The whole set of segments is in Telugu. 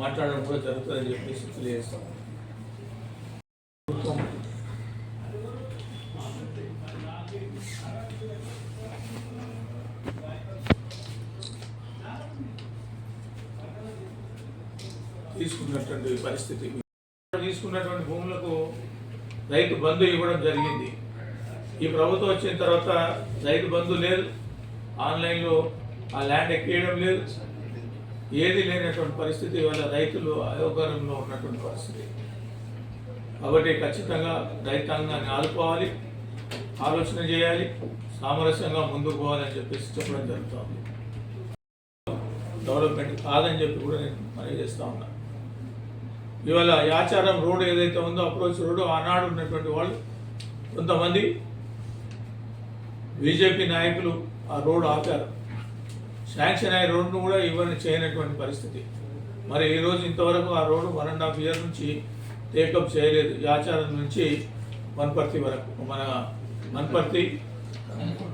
మాట్లాడడం కూడా జరుగుతుందని చెప్పేసి తెలియజేస్తాం. ప్రభుత్వం తీసుకున్నటువంటి పరిస్థితి. తీసుకున్నటువంటి భూములకు రైతు బంధు ఇవ్వడం జరిగింది. ఈ ప్రభుత్వం వచ్చిన తర్వాత రైతు బంధు లేదు. ఆన్లైన్లో ఆ ల్యాండ్ ఎక్కేయడం లేదు. ఏది లేనటువంటి పరిస్థితి ఇవాళ రైతులు అయోగరంలో ఉన్నటువంటి పరిస్థితి. కాబట్టి ఖచ్చితంగా రైతాంగాన్ని ఆదుకోవాలి ఆలోచన చేయాలి సామరస్యంగా ముందుకు పోవాలని చెప్పేసి చెప్పడం జరుగుతుంది. డెవలప్మెంట్ కాదని చెప్పి కూడా నేను మనవి చేస్తూ ఉన్నా. ఇవాళ యాచారం రోడ్ ఏదైతే ఉందో అప్రోచ్ రోడ్ ఆనాడు ఉన్నటువంటి వాళ్ళు కొంతమంది బీజేపీ నాయకులు ఆ రోడ్ ఆపారు. శాంక్షన్ అయ్యే రోడ్ను కూడా ఇవ్వని చేయనటువంటి పరిస్థితి. మరి ఈ రోజు ఇంతవరకు ఆ road one and half year నుంచి టేకప్ చేయలేదు. యాచారం నుంచి వన్పర్తి వరకు మన వన్పర్తి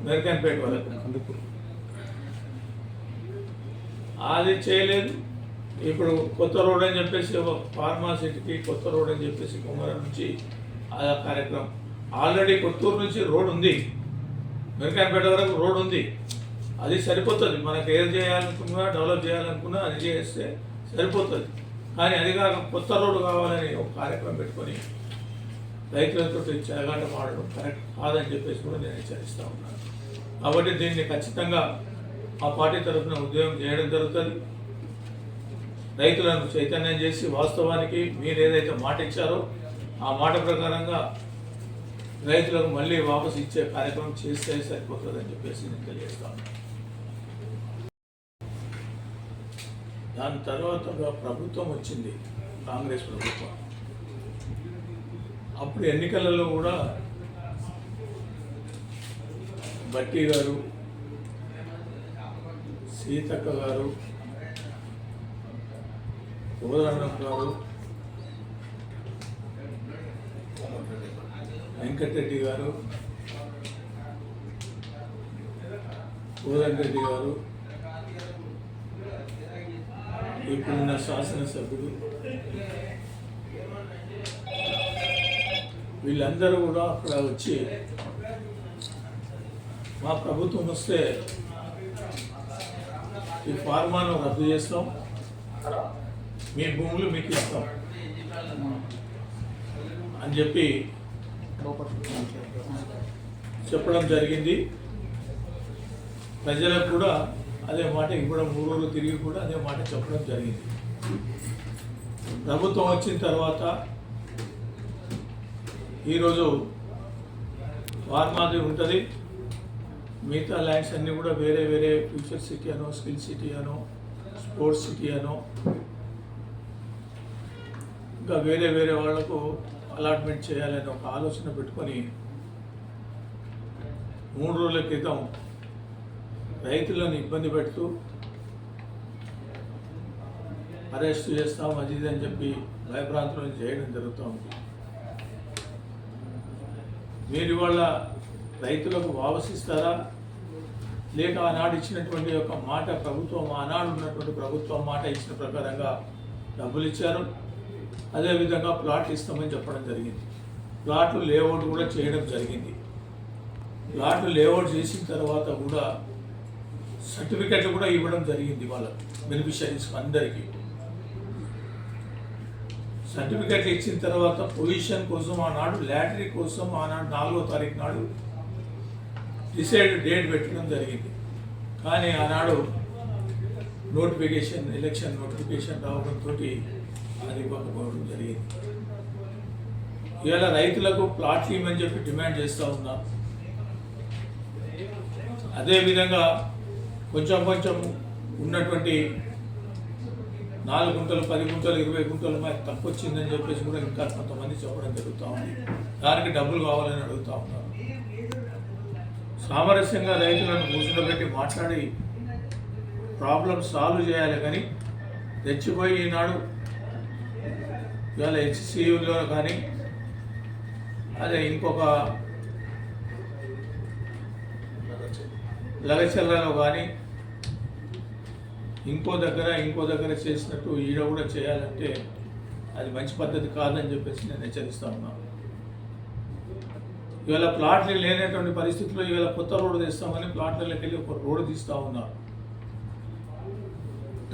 మెరికన్పేట వరకు. అది చేయలేదు. ఇప్పుడు కొత్త రోడ్ అని చెప్పేసి ఒక ఫార్మాసిటీకి కొత్త రోడ్ అని చెప్పేసి కుమారం నుంచి ఆ కార్యక్రమం. ఆల్రెడీ కొత్తూరు నుంచి రోడ్ ఉంది. మెరకాన్పేట వరకు రోడ్ ఉంది. అది సరిపోతుంది. మనకు ఏం చేయాలనుకున్నా డెవలప్ చేయాలనుకున్నా అది చేస్తే సరిపోతుంది. కానీ అది కాక కొత్త రోడ్డు కావాలని ఒక కార్యక్రమం పెట్టుకొని రైతులతో చెలగాట మాడడం కరెక్ట్ కాదని చెప్పేసి కూడా నేను హెచ్చరిస్తూ ఉన్నాను. కాబట్టి దీన్ని ఖచ్చితంగా ఆ పార్టీ తరఫున ఉద్యోగం చేయడం జరుగుతుంది. రైతులను చైతన్యం చేసి వాస్తవానికి మీరు ఏదైతే మాట ఇచ్చారో ఆ మాట ప్రకారంగా రైతులకు మళ్ళీ వాపసు ఇచ్చే కార్యక్రమం చేస్తే సరిపోతుందని చెప్పేసి నేను తెలియజేస్తాను దాని తర్వాత ప్రభుత్వం వచ్చింది కాంగ్రెస్ ప్రభుత్వం. అప్పుడు ఎన్నికలలో కూడా భట్టి గారు సీతక్క గారు కోదండం గారు వెంకటరెడ్డి గారు కోదండరెడ్డి గారు ఇప్పుడున్న శాసనసభ్యులు వీళ్ళందరూ కూడా అక్కడ వచ్చి మా ప్రభుత్వం వస్తే ఈ ఫార్మాను రద్దు చేస్తాం. మీ భూములు మీకు ఇస్తాం. అని చెప్పి చెప్పడం జరిగింది. ప్రజలకు కూడా అదే మాట ఇవ్వడం ఊరూరు తిరిగి కూడా అదే మాట చెప్పడం జరిగింది. ప్రభుత్వం వచ్చిన తర్వాత ఈరోజు వార్మాది ఉంటుంది. మిగతా ల్యాండ్స్ అన్నీ కూడా వేరే వేరే ఫ్యూచర్ సిటీ అనో స్కిల్ సిటీ అనో స్పోర్ట్స్ సిటీ అనో ఇంకా వేరే వేరే వాళ్ళకు అలాట్మెంట్ చేయాలని ఒక ఆలోచన పెట్టుకొని మూడు రోజుల క్రితం రైతులను ఇబ్బంది పెడుతూ అరెస్ట్ చేస్తాం అది ఇది అని చెప్పి భయప్రాంతం చేయడం జరుగుతూ ఉంది మీరు ఇవాళ రైతులకు వావసిస్తారా? లేక ఆనాడు ఇచ్చినటువంటి యొక్క మాట ప్రభుత్వం ఆనాడు ఉన్నటువంటి ప్రభుత్వం మాట ఇచ్చిన ప్రకారంగా డబ్బులు ఇచ్చారు. అదేవిధంగా ప్లాట్లు ఇస్తామని చెప్పడం జరిగింది. ప్లాట్లు లేఅవుట్ కూడా చేయడం జరిగింది. ప్లాట్లు లేఅవుట్ చేసిన తర్వాత కూడా సర్టిఫికెట్లు కూడా ఇవ్వడం జరిగింది వాళ్ళ బెనిఫిషరీస్ అందరికీ. సర్టిఫికెట్లు ఇచ్చిన తర్వాత పొజిషన్ కోసం ఆనాడు లాటరీ కోసం ఆనాడు నాలుగో తారీఖు నాడు డిసైడ్ డేట్ పెట్టడం జరిగింది. కానీ ఆనాడు నోటిఫికేషన్ ఎలక్షన్ నోటిఫికేషన్ రావడంతో అది ఇవ్వకపోవడం జరిగింది. ఇవాళ రైతులకు ప్లాట్లు ఇవ్వమని చెప్పి డిమాండ్ చేస్తూ ఉన్నాం. అదేవిధంగా కొంచెం కొంచెం ఉన్నటువంటి నాలుగు గుంటలు పది గుంటలు ఇరవై గుంటలు మాకు తక్కువ వచ్చిందని చెప్పేసి కూడా ఇంకా కొంతమంది చెప్పడం జరుగుతూ ఉంది. దానికి డబ్బులు కావాలని అడుగుతూ ఉన్నారు. సామరస్యంగా రైతులను కూర్చుండబెట్టి మాట్లాడి ప్రాబ్లం సాల్వ్ చేయాలి కానీ తెచ్చిపోయి ఈనాడు ఇవాళ హెచ్సియులో కానీ అదే ఇంకొక లగచర్లలో కానీ ఇంకో దగ్గర ఇంకో దగ్గర చేసినట్టు ఈడ కూడా చేయాలంటే అది మంచి పద్ధతి కాదని చెప్పేసి నేను హెచ్చరిస్తా ఉన్నాను ఇవాళ ప్లాట్లు లేనటువంటి పరిస్థితుల్లో ఇవాళ కొత్త రోడ్డు తీస్తామని ప్లాట్లకి వెళ్ళి ఒక రోడ్డు తీస్తూ ఉన్నారు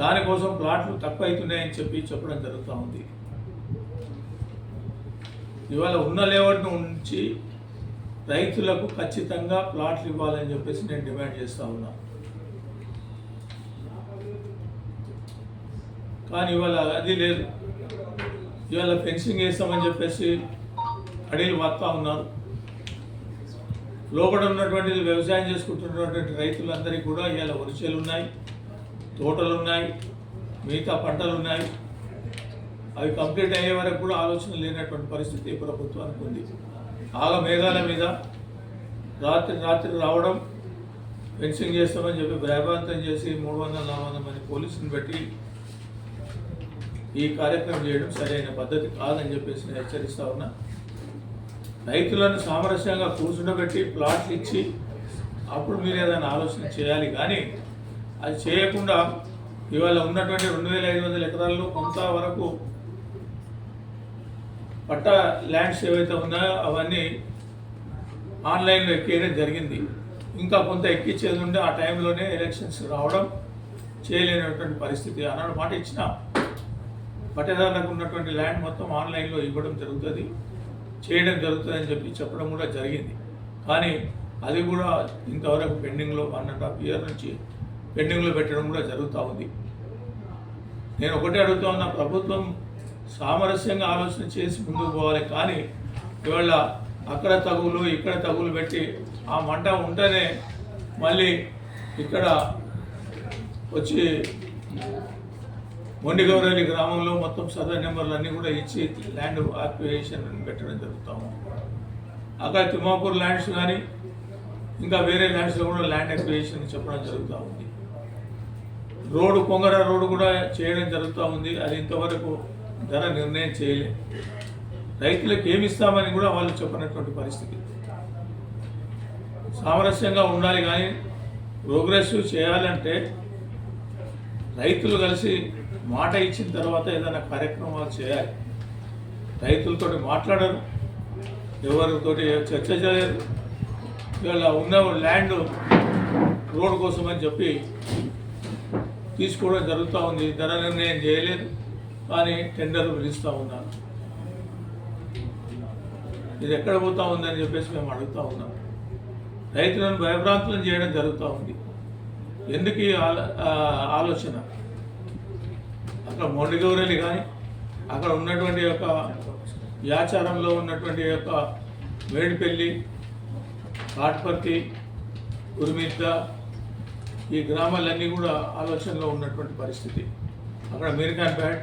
దానికోసం ప్లాట్లు తక్కువ అవుతున్నాయని చెప్పి చెప్పడం జరుగుతూ ఉంది. ఇవాళ ఉన్న లేఅవుట్ను ఉంచి రైతులకు ఖచ్చితంగా ప్లాట్లు ఇవ్వాలని చెప్పేసి నేను డిమాండ్ చేస్తూ ఉన్నా. కానీ ఇవాళ అది లేదు. ఇవాళ ఫెన్సింగ్ వేస్తామని చెప్పేసి అడవిలు వస్తూ ఉన్నారు. లోపల ఉన్నటువంటి వ్యవసాయం చేసుకుంటున్నటువంటి రైతులందరికీ కూడా ఇవాళ వరిచేలు ఉన్నాయి తోటలు ఉన్నాయి మిగతా పంటలు ఉన్నాయి. అవి కంప్లీట్ అయ్యే వరకు కూడా ఆలోచన లేనటువంటి పరిస్థితి ప్రభుత్వానికి ఉంది. ఆగ మేఘాల మీద రాత్రి రాత్రి రావడం ఫెన్సింగ్ చేస్తామని చెప్పి భయభ్రాంతం చేసి మూడు వందల నాలుగు వందల మంది పోలీసులను పెట్టి ఈ కార్యక్రమం చేయడం సరైన పద్ధతి కాదని చెప్పేసి నేను హెచ్చరిస్తా ఉన్నా. రైతులను సామరస్యంగా కూర్చుండబెట్టి ప్లాట్లు ఇచ్చి అప్పుడు మీరు ఏదైనా ఆలోచన చేయాలి కానీ అది చేయకుండా ఇవాళ ఉన్నటువంటి రెండు వేల ఐదు వందల ఎకరాల్లో కొంత వరకు పట్ట ల్యాండ్స్ ఏవైతే ఉన్నాయో అవన్నీ ఆన్లైన్లో ఎక్కేయడం జరిగింది. ఇంకా కొంత ఎక్కించేది ఉంటే ఆ టైంలోనే ఎలక్షన్స్ రావడం చేయలేనటువంటి పరిస్థితి. అన్నాడు మాట ఇచ్చిన పట్టదారులకు ఉన్నటువంటి ల్యాండ్ మొత్తం ఆన్లైన్లో ఇవ్వడం జరుగుతుంది చేయడం జరుగుతుంది అని చెప్పి చెప్పడం కూడా జరిగింది. కానీ అది కూడా ఇంతవరకు పెండింగ్లో వన్ అండ్ హాఫ్ ఇయర్ నుంచి పెండింగ్లో పెట్టడం కూడా జరుగుతూ ఉంది. నేను ఒకటే అడుగుతా ఉన్నా ప్రభుత్వం సామరస్యంగా ఆలోచన చేసి ముందుకు పోవాలి. కానీ ఇవాళ అక్కడ తగులు ఇక్కడ తగులు పెట్టి ఆ మంట ఉంటేనే మళ్ళీ ఇక్కడ వచ్చి మొండిగౌరలి గ్రామంలో మొత్తం సర్వే నెంబర్లు అన్నీ కూడా ఇచ్చి ల్యాండ్ ఆక్యుపేషన్ పెట్టడం జరుగుతాము అక్కడ తిమ్మాపూర్ ల్యాండ్స్ కానీ ఇంకా వేరే ల్యాండ్స్లో కూడా ల్యాండ్ అక్విజిషన్ చెప్పడం జరుగుతూ ఉంది. రోడ్డు కొంగర రోడ్డు కూడా చేయడం జరుగుతూ ఉంది. అది ఇంతవరకు ధర నిర్ణయం చేయలే. రైతులకు ఏమి ఇస్తామని కూడా వాళ్ళు చెప్పినటువంటి పరిస్థితి. సామరస్యంగా ఉండాలి కానీ ప్రోగ్రెస్ చేయాలంటే రైతులు కలిసి మాట ఇచ్చిన తర్వాత ఏదైనా కార్యక్రమాలు చేయాలి. రైతులతో మాట్లాడరు. ఎవరితోటి చర్చ చేయలేదు ఇవాళ ఉన్న ల్యాండ్ రోడ్ కోసం అని చెప్పి తీసుకోవడం జరుగుతూ ఉంది. ధర నిర్ణయం చేయలేదు. కానీ టెండర్లు పిలుస్తూ ఉన్నారు. ఇది ఎక్కడ పోతా ఉందని చెప్పేసి మేము అడుగుతూ ఉన్నాం. రైతులను భయభ్రాంతులను చేయడం జరుగుతూ ఉంది. ఎందుకు ఆలో- ఆలోచన? అక్కడ మొండిగౌరలి కానీ అక్కడ ఉన్నటువంటి యొక్క యాచారంలో ఉన్నటువంటి యొక్క మేడిపల్లి కాట్పర్తి ఉరిమిద్ద ఈ గ్రామాలన్నీ కూడా ఆలోచనలో ఉన్నటువంటి పరిస్థితి. అక్కడ మీర్ఖాన్పేట్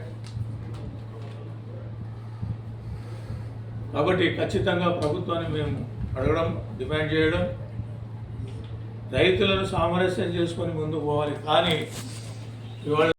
కాబట్టి ఖచ్చితంగా ప్రభుత్వాన్ని మేము అడగడం డిమాండ్ చేయడం రైతులను సామరస్యం చేసుకొని ముందుకు పోవాలి. కానీ ఇవాళ